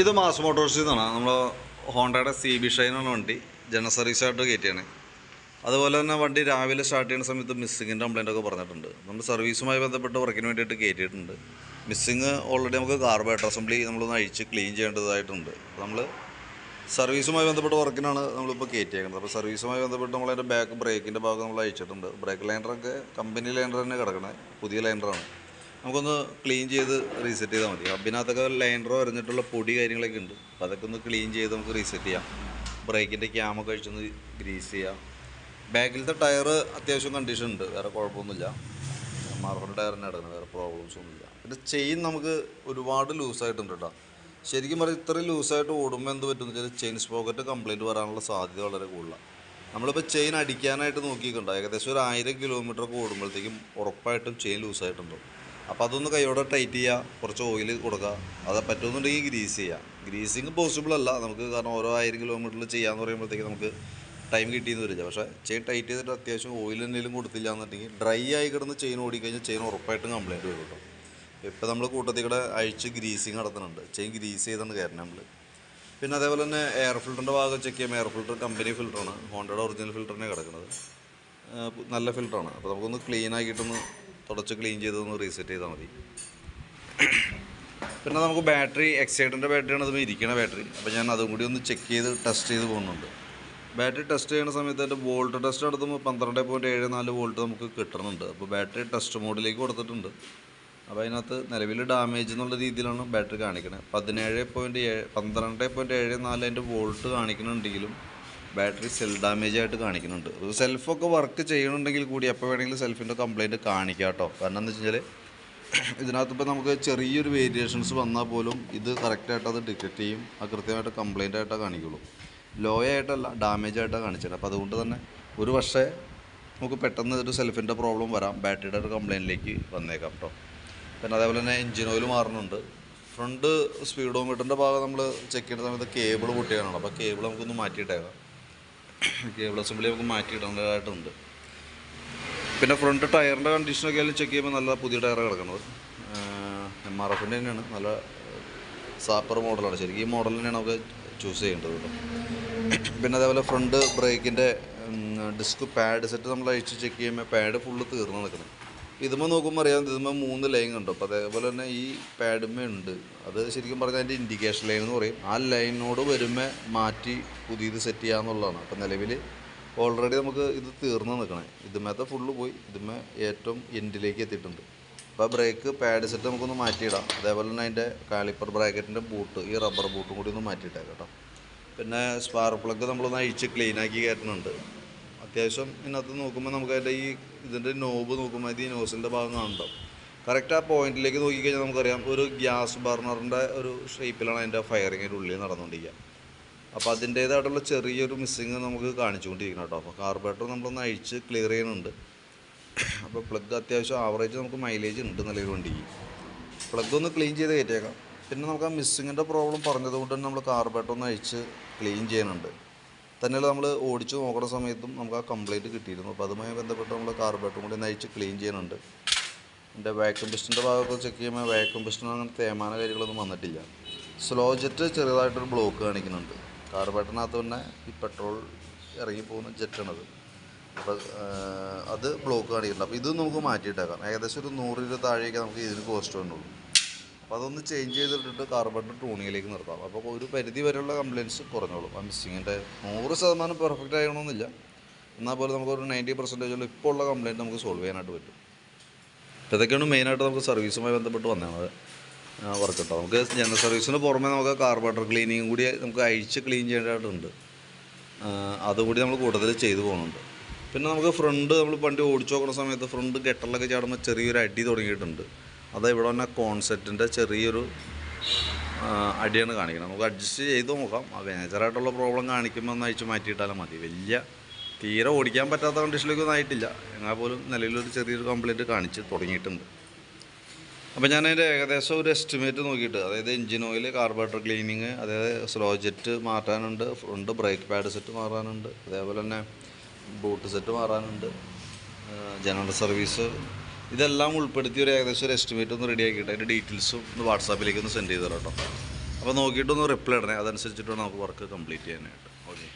ഇത് മാസ് മോട്ടോർസിൽ നിന്നാണ് നമ്മൾ ഹോണ്ടയുടെ സി ബി ഷൈനാണ് വണ്ടി ജനറൽ സർവീസായിട്ട് കയറ്റിയാണ്. അതുപോലെ തന്നെ വണ്ടി രാവിലെ സ്റ്റാർട്ട് ചെയ്യുന്ന സമയത്ത് മിസ്സിങ്ങിന്റെ കംപ്ലൈന്റ് ഒക്കെ പറഞ്ഞിട്ടുണ്ട്. നമ്മൾ സർവീസുമായി ബന്ധപ്പെട്ട് വർക്കിന് വേണ്ടിയിട്ട് കയറ്റിയിട്ടുണ്ട്. മിസ്സിങ് ഓൾറെഡി നമുക്ക് കാർബറേറ്റർ അസംബ്ലി നമ്മളൊന്ന് അഴിച്ച് ക്ലീൻ ചെയ്യേണ്ടതായിട്ടുണ്ട്. നമ്മൾ സർവീസുമായി ബന്ധപ്പെട്ട് വർക്കിനാണ് നമ്മളിപ്പോൾ കയറ്റിയേക്കുന്നത്. അപ്പോൾ സർവീസുമായി ബന്ധപ്പെട്ട് നമ്മളതിന്റെ ബാക്ക് ബ്രേക്കിന്റെ ഭാഗം നമ്മൾ അയച്ചിട്ടുണ്ട് ബ്രേക്ക് ലൈനറൊക്കെ കമ്പനി ലൈനർ തന്നെ കിടക്കണേ. പുതിയ ലൈനറാണ് നമുക്കൊന്ന് ക്ലീൻ ചെയ്ത് റീസെറ്റ് ചെയ്താൽ മതി. ഹബിനകത്തൊക്കെ ലൈനറോ എറിഞ്ഞിട്ടുള്ള പൊടി കാര്യങ്ങളൊക്കെ ഉണ്ട്. അപ്പോൾ അതൊക്കെ ഒന്ന് ക്ലീൻ ചെയ്ത് നമുക്ക് റീസെറ്റ് ചെയ്യാം. ബ്രേക്കിന്റെ ക്യാമൊക്കെ അഴിച്ചൊന്ന് ഗ്രീസ് ചെയ്യാം. ബാക്കിലത്തെ ടയർ അത്യാവശ്യം കണ്ടീഷൻ ഉണ്ട്. വേറെ കുഴപ്പമൊന്നുമില്ല. മാർബിൾ ടയർ തന്നെ കിടക്കുന്നത് വേറെ പ്രോബ്ലംസ് ഒന്നുമില്ല. പിന്നെ ചെയിൻ നമുക്ക് ഒരുപാട് ലൂസായിട്ടുണ്ട് കേട്ടോ ശരിക്കും പറഞ്ഞാൽ ഇത്രയും ലൂസായിട്ട് ഓടുമ്പോൾ എന്ത് പറ്റുമെന്ന് വെച്ചാൽ ചെയിൻ സ്പോക്കറ്റ് കംപ്ലൈന്റ് വരാനുള്ള സാധ്യത വളരെ കൂടുതലാണ് നമ്മളിപ്പോൾ ചെയിൻ അടിക്കാനായിട്ട് നോക്കിയിട്ടുണ്ടോ. ഏകദേശം ഒരു ആയിരം കിലോമീറ്ററൊക്കെ ഓടുമ്പോഴത്തേക്കും ഉറപ്പായിട്ടും ചെയിൻ ലൂസായിട്ടുണ്ടാവും അപ്പോൾ അതൊന്ന് കൈയോടെ ടൈറ്റ് ചെയ്യുക കുറച്ച് ഓയിൽ കൊടുക്കുക അത് പറ്റുമെന്നുണ്ടെങ്കിൽ ഗ്രീസ് ചെയ്യുക ഗ്രീസിങ് പോസിബിൾ അല്ല. നമുക്ക് കാരണം ഓരോ ആയിരം കിലോമീറ്ററിൽ ചെയ്യാന്ന് പറയുമ്പോഴത്തേക്ക് നമുക്ക് ടൈം കിട്ടിയെന്ന് വരില്ല. പക്ഷേ ചെയിൻ ടൈറ്റ് ചെയ്തിട്ട് അത്യാവശ്യം ഓയിൽ എന്തെങ്കിലും കൊടുത്തില്ല എന്നുണ്ടെങ്കിൽ ഡ്രൈ ആയി കിടന്ന് ചെയിൻ ഓടിക്കഴിഞ്ഞാൽ ചെയിൻ ഉറപ്പായിട്ടും കംപ്ലൈന്റ് വരും കേട്ടോ. ഇപ്പോൾ നമ്മൾ കൂട്ടത്തിൽ കൂടെ അഴിച്ച് ഗ്രീസിങ് നടത്തുന്നുണ്ട്. ചെയിൻ ഗ്രീസ് ചെയ്താണ് കയറണം നമ്മൾ പിന്നെ അതേപോലെ തന്നെ എയർ ഫിൽറ്ററിന്റെ ഭാഗം ചെക്ക് ചെയ്യുമ്പോൾ എയർ ഫിൽറ്റർ കമ്പനി ഫിൽറ്ററാണ് ഹോണ്ടയുടെ ഒറിജിനൽ ഫിൽറ്ററിനെ കിടക്കുന്നത്. നല്ല ഫിൽറ്ററാണ് അപ്പോൾ നമുക്കൊന്ന് ക്ലീൻ ആക്കിയിട്ടൊന്ന് തുടച്ച് ക്ലീൻ ചെയ്തൊന്ന് റീസെറ്റ് ചെയ്താൽ മതി. പിന്നെ നമുക്ക് ബാറ്ററി എക്സൈഡിന്റെ ബാറ്ററിയാണ് അതുമ്പോൾ ഇരിക്കുന്ന ബാറ്ററി അപ്പോൾ ഞാൻ അതും കൂടി ഒന്ന് ചെക്ക് ചെയ്ത് ടെസ്റ്റ് ചെയ്ത് പോകുന്നുണ്ട്. ബാറ്ററി ടെസ്റ്റ് ചെയ്യുന്ന സമയത്ത് അതിന്റെ വോൾട്ട് ടെസ്റ്റ് നടത്തുമ്പോൾ പന്ത്രണ്ട് പോയിന്റ് ഏഴ് നാല് വോൾട്ട് നമുക്ക് കിട്ടുന്നുണ്ട് അപ്പോൾ ബാറ്ററി ടെസ്റ്റ് മോഡിലേക്ക് കൊടുത്തിട്ടുണ്ട്. അപ്പോൾ അതിനകത്ത് നിലവിൽ ഡാമേജ് എന്നുള്ള രീതിയിലാണ് ബാറ്ററി കാണിക്കുന്നത് പതിനേഴ് പോയിന്റ് ഏഴ് പന്ത്രണ്ട് പോയിന്റ് ഏഴ് നാല് അതിന്റെ വോൾട്ട് കാണിക്കുന്നുണ്ടെങ്കിലും ബാറ്ററി സെൽ ഡാമേജ് ആയിട്ട് കാണിക്കുന്നുണ്ട്. സെൽഫൊക്കെ വർക്ക് ചെയ്യണമെങ്കിൽ കൂടി എപ്പോൾ വേണമെങ്കിലും സെൽഫിന്റെ കംപ്ലയിന്റ് കാണിക്കാം കേട്ടോ. കാരണം എന്താ വെച്ച് കഴിഞ്ഞാൽ ഇതിനകത്തിപ്പോൾ നമുക്ക് ചെറിയൊരു വേരിയേഷൻസ് വന്നാൽ പോലും ഇത് കറക്റ്റായിട്ട് അത് ഡിറ്റക്ട് ചെയ്യും. അത് കൃത്യമായിട്ട് കംപ്ലയിന്റ് ആയിട്ടേ കാണിക്കുള്ളൂ. ലോ ആയിട്ടല്ല ഡാമേജ് ആയിട്ടാണ് കാണിച്ചത്. അപ്പോൾ അതുകൊണ്ട് തന്നെ ഒരു പക്ഷേ നമുക്ക് പെട്ടെന്ന് ഒരു സെൽഫിന്റെ പ്രോബ്ലം വരാം. ബാറ്ററിയുടെ ഒരു കംപ്ലയിന്റിലേക്ക് വന്നേക്കാം കേട്ടോ. പിന്നെ അതേപോലെ തന്നെ എഞ്ചിൻ ഓയിൽ മാറുന്നുണ്ട്. ഫ്രണ്ട് സ്പീഡോമീറ്ററിന്റെ ഭാഗം നമ്മൾ ചെക്ക് ചെയ്യുന്ന സമയത്ത് കേബിൾ പൊട്ടിയാണല്ലോ അപ്പോൾ കേബിൾ നമുക്കൊന്ന് മാറ്റിയിട്ടേക്കാം. കേബിൾ അസംബ്ലി നമുക്ക് മാറ്റിയിടേണ്ടതായിട്ടുണ്ട് പിന്നെ ഫ്രണ്ട് ടയറിന്റെ കണ്ടീഷനൊക്കെ ആയാലും ചെക്ക് ചെയ്യുമ്പോൾ നല്ല പുതിയ ടയർ കിടക്കുന്നത്. എം ആർ എഫിന്റെ തന്നെയാണ്. നല്ല സാപ്പർ മോഡലാണ് ശരിക്കും ഈ മോഡൽ തന്നെയാണ് നമുക്ക് ചൂസ് ചെയ്യേണ്ടത് പിന്നെ അതേപോലെ ഫ്രണ്ട് ബ്രേക്കിന്റെ ഡിസ്ക് പാഡ് സെറ്റ് നമ്മൾ അഴിച്ച് ചെക്ക് ചെയ്യുമ്പോൾ പാഡ് ഫുള്ള് തീർന്ന് നിൽക്കുന്നത് ഇതുമ്പോൾ നോക്കുമ്പോൾ അറിയാം ഇതുമ്പോൾ മൂന്ന് ലൈൻ ഉണ്ട് അപ്പോൾ അതേപോലെ തന്നെ ഈ പാഡുമേ ഉണ്ട്. അത് ശരിക്കും പറഞ്ഞാൽ അതിന്റെ ഇൻഡിക്കേഷൻ ലൈൻ എന്ന് പറയും. ആ ലൈനോട് വരുമ്പോൾ മാറ്റി പുതിയത് സെറ്റ് ചെയ്യാന്നുള്ളതാണ് അപ്പോൾ നിലവിൽ ഓൾറെഡി നമുക്ക് ഇത് തീർന്ന് നിൽക്കണേ. ഇതുമേത്തെ ഫുള്ള് പോയി. ഇതുമേ ഏറ്റവും എൻഡിലേക്ക് എത്തിയിട്ടുണ്ട്. അപ്പോൾ ബ്രേക്ക് പാഡ് സെറ്റ് നമുക്കൊന്ന് മാറ്റിയിടാം. അതേപോലെ തന്നെ അതിന്റെ കാലിപ്പർ ബ്രാക്കറ്റിന്റെ ബൂട്ട് ഈ റബ്ബർ ബൂട്ടും കൂടി ഒന്ന് മാറ്റിയിട്ടേക്കാം കേട്ടോ. പിന്നെ സ്പാർക്ക് പ്ലഗ് നമ്മളൊന്ന് അഴിച്ച് ക്ലീനാക്കി കയറ്റുന്നുണ്ട് അത്യാവശ്യം ഇതിനകത്ത് നോക്കുമ്പോൾ നമുക്ക് അതിന്റെ ഈ ഇതിന്റെ നോബ് നോക്കുമ്പോൾ ഈ നോസിന്റെ ഭാഗം കാണുന്നുണ്ടാവും. കറക്റ്റ് ആ പോയിന്റിലേക്ക് നോക്കിക്കഴിഞ്ഞാൽ നമുക്കറിയാം ഒരു ഗ്യാസ് ബർണറിന്റെ ഒരു ഷേപ്പിലാണ് അതിന്റെ ഫയറിങ്ങിന്റെ ഉള്ളിൽ നടന്നുകൊണ്ടിരിക്കുക അപ്പോൾ അതിന്റേതായിട്ടുള്ള ചെറിയൊരു മിസ്സിങ് നമുക്ക് കാണിച്ചുകൊണ്ടിരിക്കണം കേട്ടോ. അപ്പോൾ കാർബറേറ്റർ നമ്മളൊന്ന് അഴിച്ച് ക്ലിയർ ചെയ്യുന്നുണ്ട്. അപ്പോൾ പ്ലഗ് അത്യാവശ്യം ആവറേജ് നമുക്ക് മൈലേജ് ഉണ്ട് നല്ലൊരു വണ്ടിക്ക് പ്ലഗ് ഒന്ന് ക്ലീൻ ചെയ്ത് കയറ്റിയേക്കാം. പിന്നെ നമുക്ക് ആ മിസ്സിങ്ങിന്റെ പ്രോബ്ലം പറഞ്ഞതുകൊണ്ട് തന്നെ നമ്മൾ കാർബറേറ്റർ ഒന്ന് അഴിച്ച് ക്ലീൻ ചെയ്യുന്നുണ്ട്. തന്നെയല്ല നമ്മൾ ഓടിച്ച് നോക്കുന്ന സമയത്തും നമുക്ക് ആ കംപ്ലൈന്റ് കിട്ടിയിരുന്നു. അപ്പോൾ അതുമായി ബന്ധപ്പെട്ട് നമ്മൾ കാർബറേറ്ററും കൂടി നയിച്ച് ക്ലീൻ ചെയ്യുന്നുണ്ട്. എന്റെ വാക്യൂം പിസ്റ്റിന്റെ ഭാഗമൊക്കെ ചെക്ക് ചെയ്യുമ്പോൾ വാക്യൂം പിസ്റ്റിന് അങ്ങനെ തേമാന കാര്യങ്ങളൊന്നും വന്നിട്ടില്ല. സ്ലോ ജെറ്റ് ചെറുതായിട്ടൊരു ബ്ലോക്ക് കാണിക്കുന്നുണ്ട്. കാർബറേറ്ററിനകത്ത് തന്നെ ഈ പെട്രോൾ ഇറങ്ങി പോകുന്ന ജെറ്റാണത് അപ്പോൾ അത് ബ്ലോക്ക് കാണിക്കുന്നുണ്ട്. അപ്പോൾ ഇത് നമുക്ക് മാറ്റിയിട്ടേക്കാം. ഏകദേശം ഒരു നൂറ് രൂപ താഴേക്ക് നമുക്ക് ഇതിന് കോസ്റ്റ് വന്നുള്ളൂ. അപ്പോൾ അതൊന്ന് ചേഞ്ച് ചെയ്തിട്ടിട്ട് കാർബൺ ടൂണിങ്ങിലേക്ക് നിർത്താം. അപ്പോൾ ഒരു പരിധി വരെയുള്ള കംപ്ലയിൻസ് കുറഞ്ഞോളും. ആ മിസ്സിങ്ങിന്റെ നൂറ് ശതമാനം പെർഫെക്റ്റ് ആകണമെന്നില്ല. എന്നാൽ നമുക്ക് ഒരു നയന്റി പെർസെന്റേജുള്ള ഇപ്പോൾ ഉള്ള കംപ്ലയിന്റ് നമുക്ക് സോൾവ് ചെയ്യാനായിട്ട് പറ്റും. അപ്പോൾ ഇതൊക്കെയാണ് മെയിനായിട്ട് നമുക്ക് സർവീസുമായി ബന്ധപ്പെട്ട് വന്നത്. വർക്ക് കേട്ടോ നമുക്ക് ജനറൽ സർവീസിന് പുറമെ നമുക്ക് കാർബറേറ്റർ ക്ലീനിങ്ങും കൂടി നമുക്ക് അഴിച്ച് ക്ലീൻ ചെയ്യേണ്ടതായിട്ടുണ്ട്. അതുകൂടി നമ്മൾ കൂടുതൽ ചെയ്തു പോകുന്നുണ്ട്. പിന്നെ നമുക്ക് ഫ്രണ്ട് നമ്മൾ വണ്ടി ഓടിച്ചു നോക്കുന്ന സമയത്ത് ഫ്രണ്ട് ഗട്ടറിലൊക്കെ ചാടുമ്പോൾ ചെറിയൊരു അടി തുടങ്ങിയിട്ടുണ്ട്. അത് ഇവിടെ തന്നെ കോൺസെപ്റ്റിന്റെ ചെറിയൊരു അടിയാണ് കാണിക്കുന്നത്. നമുക്ക് അഡ്ജസ്റ്റ് ചെയ്ത് നോക്കാം. ആ മേജറായിട്ടുള്ള പ്രോബ്ലം കാണിക്കുമ്പോൾ ഒന്ന് അയച്ച് മാറ്റിയിട്ടാലും മതി. വലിയ തീരെ ഓടിക്കാൻ പറ്റാത്ത കണ്ടീഷനിലേക്കൊന്നും ആയിട്ടില്ല. എന്നാൽ പോലും നിലവിലൊരു ചെറിയൊരു കംപ്ലയിന്റ് കാണിച്ച് തുടങ്ങിയിട്ടുണ്ട്. അപ്പോൾ ഞാൻ അതിന്റെ ഏകദേശം ഒരു എസ്റ്റിമേറ്റ് നോക്കിയിട്ട് അതായത് എഞ്ചിൻ ഓയിൽ കാർബറേറ്റർ ക്ലീനിങ് അതായത് സ്ലോ ജെറ്റ് മാറ്റാനുണ്ട് ഫ്രണ്ട് ബ്രേക്ക് പാഡ് സെറ്റ് മാറാനുണ്ട് അതേപോലെ തന്നെ ബൂട്ട് സെറ്റ് മാറാനുണ്ട് ജനറൽ സർവീസ് ഇതെല്ലാം ഉൾപ്പെടുത്തി ഒരു ഏകദേശം ഒരു എസ്റ്റിമേറ്റ് ഒന്ന് റെഡി ആക്കിയിട്ട് അതിന്റെ ഡീറ്റെയിൽസും ഒന്ന് വാട്സാപ്പിലേക്ക് ഒന്ന് സെൻഡ് ചെയ്ത് തരാം കേട്ടോ. അപ്പോൾ നോക്കിയിട്ടൊന്ന് റിപ്ലൈ ഇടണേ. അതനുസരിച്ചിട്ട് വേണം നമുക്ക് വർക്ക് കംപ്ലീറ്റ് ചെയ്യാനായിട്ട്. ഓക്കെ